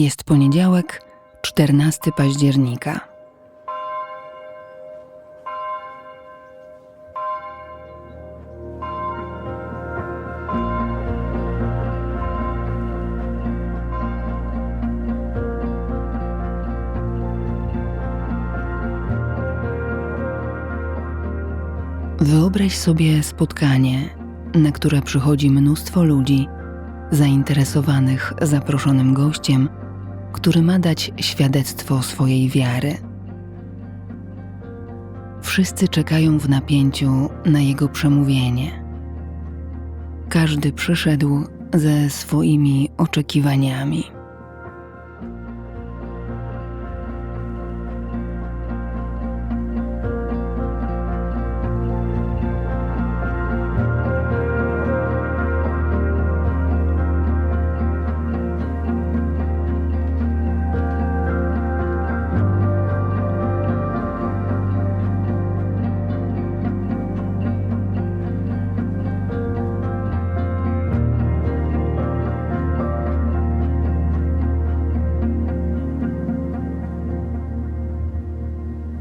Jest poniedziałek, 14 października. Wyobraź sobie spotkanie, na które przychodzi mnóstwo ludzi zainteresowanych zaproszonym gościem, który ma dać świadectwo swojej wiary. Wszyscy czekają w napięciu na jego przemówienie. Każdy przyszedł ze swoimi oczekiwaniami.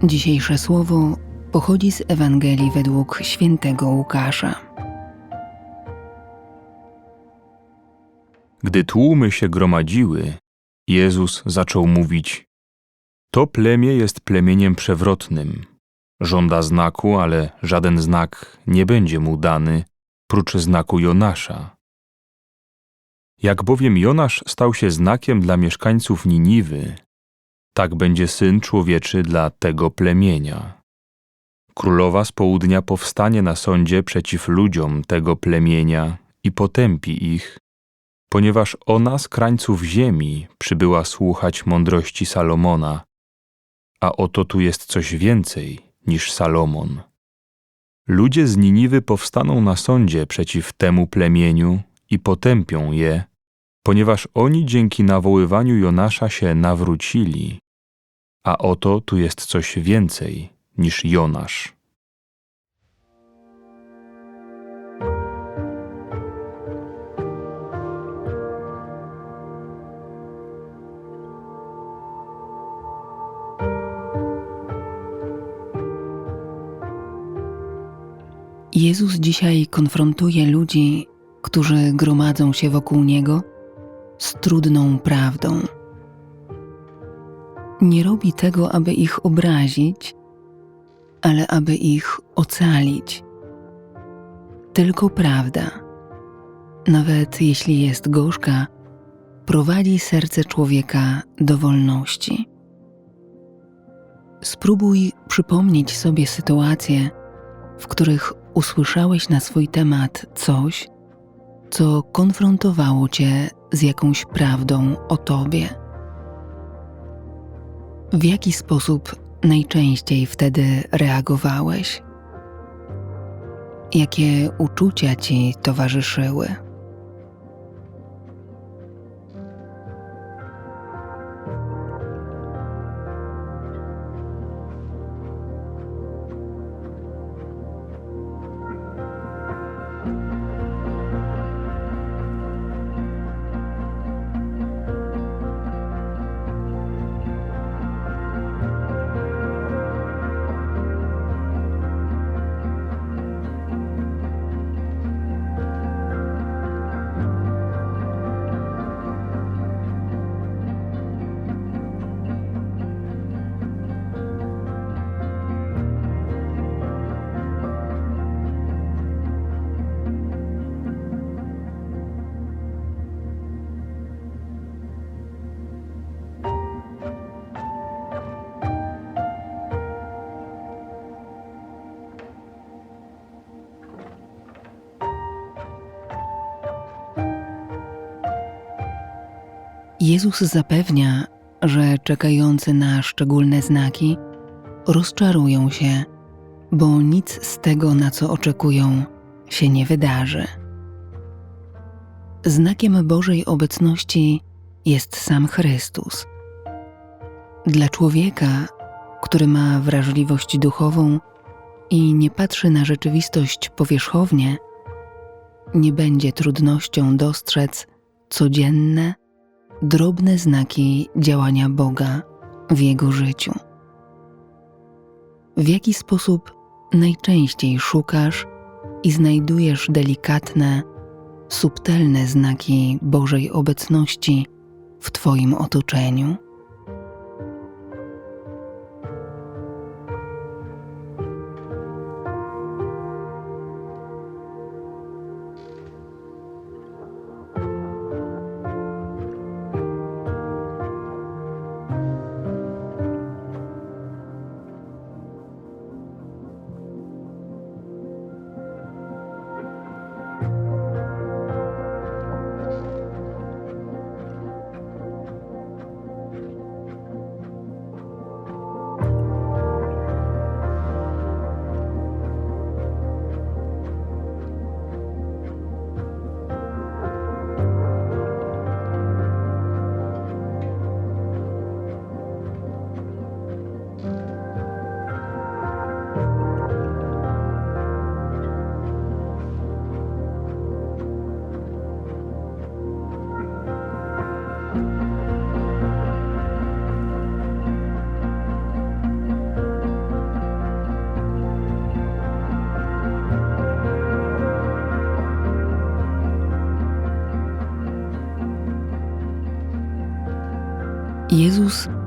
Dzisiejsze słowo pochodzi z Ewangelii według świętego Łukasza. Gdy tłumy się gromadziły, Jezus zaczął mówić: To plemię jest plemieniem przewrotnym. Żąda znaku, ale żaden znak nie będzie mu dany, prócz znaku Jonasza. Jak bowiem Jonasz stał się znakiem dla mieszkańców Niniwy, tak będzie syn człowieczy dla tego plemienia. Królowa z południa powstanie na sądzie przeciw ludziom tego plemienia i potępi ich, ponieważ ona z krańców ziemi przybyła słuchać mądrości Salomona, a oto tu jest coś więcej niż Salomon. Ludzie z Niniwy powstaną na sądzie przeciw temu plemieniu i potępią je, ponieważ oni dzięki nawoływaniu Jonasza się nawrócili, a oto tu jest coś więcej niż Jonasz. Jezus dzisiaj konfrontuje ludzi, którzy gromadzą się wokół Niego z trudną prawdą. Nie robi tego, aby ich obrazić, ale aby ich ocalić. Tylko prawda, nawet jeśli jest gorzka, prowadzi serce człowieka do wolności. Spróbuj przypomnieć sobie sytuacje, w których usłyszałeś na swój temat coś, co konfrontowało cię z jakąś prawdą o tobie. W jaki sposób najczęściej wtedy reagowałeś? Jakie uczucia ci towarzyszyły? Jezus zapewnia, że czekający na szczególne znaki rozczarują się, bo nic z tego, na co oczekują, się nie wydarzy. Znakiem Bożej obecności jest sam Chrystus. Dla człowieka, który ma wrażliwość duchową i nie patrzy na rzeczywistość powierzchownie, nie będzie trudnością dostrzec codzienne, drobne znaki działania Boga w jego życiu. W jaki sposób najczęściej szukasz i znajdujesz delikatne, subtelne znaki Bożej obecności w Twoim otoczeniu?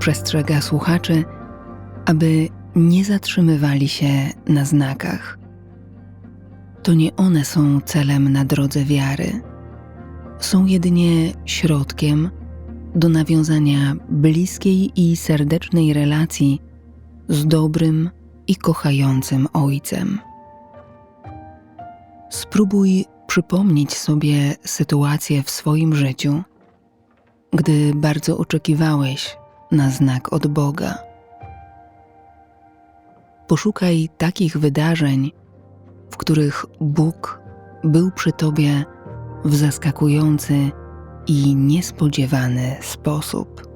Przestrzega słuchaczy, aby nie zatrzymywali się na znakach. To nie one są celem na drodze wiary. Są jedynie środkiem do nawiązania bliskiej i serdecznej relacji z dobrym i kochającym Ojcem. Spróbuj przypomnieć sobie sytuację w swoim życiu, gdy bardzo oczekiwałeś na znak od Boga. Poszukaj takich wydarzeń, w których Bóg był przy Tobie w zaskakujący i niespodziewany sposób.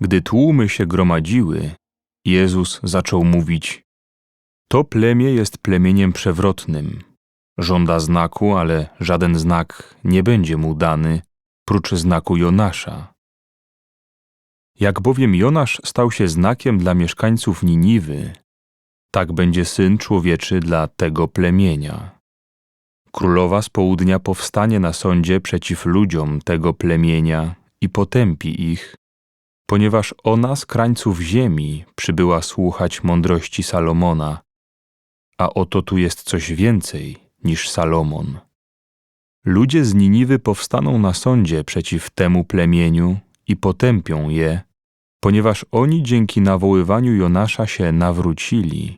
Gdy tłumy się gromadziły, Jezus zaczął mówić: To plemię jest plemieniem przewrotnym. Żąda znaku, ale żaden znak nie będzie mu dany, prócz znaku Jonasza. Jak bowiem Jonasz stał się znakiem dla mieszkańców Niniwy, tak będzie syn człowieczy dla tego plemienia. Królowa z południa powstanie na sądzie przeciw ludziom tego plemienia i potępi ich, ponieważ ona z krańców ziemi przybyła słuchać mądrości Salomona, a oto tu jest coś więcej niż Salomon. Ludzie z Niniwy powstaną na sądzie przeciw temu plemieniu i potępią je, ponieważ oni dzięki nawoływaniu Jonasza się nawrócili,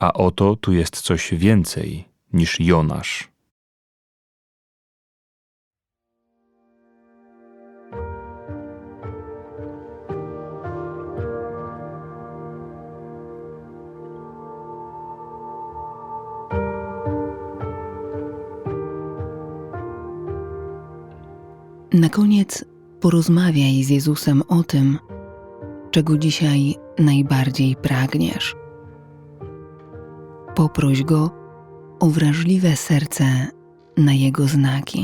a oto tu jest coś więcej niż Jonasz. Na koniec porozmawiaj z Jezusem o tym, czego dzisiaj najbardziej pragniesz. Poproś Go o wrażliwe serce na Jego znaki.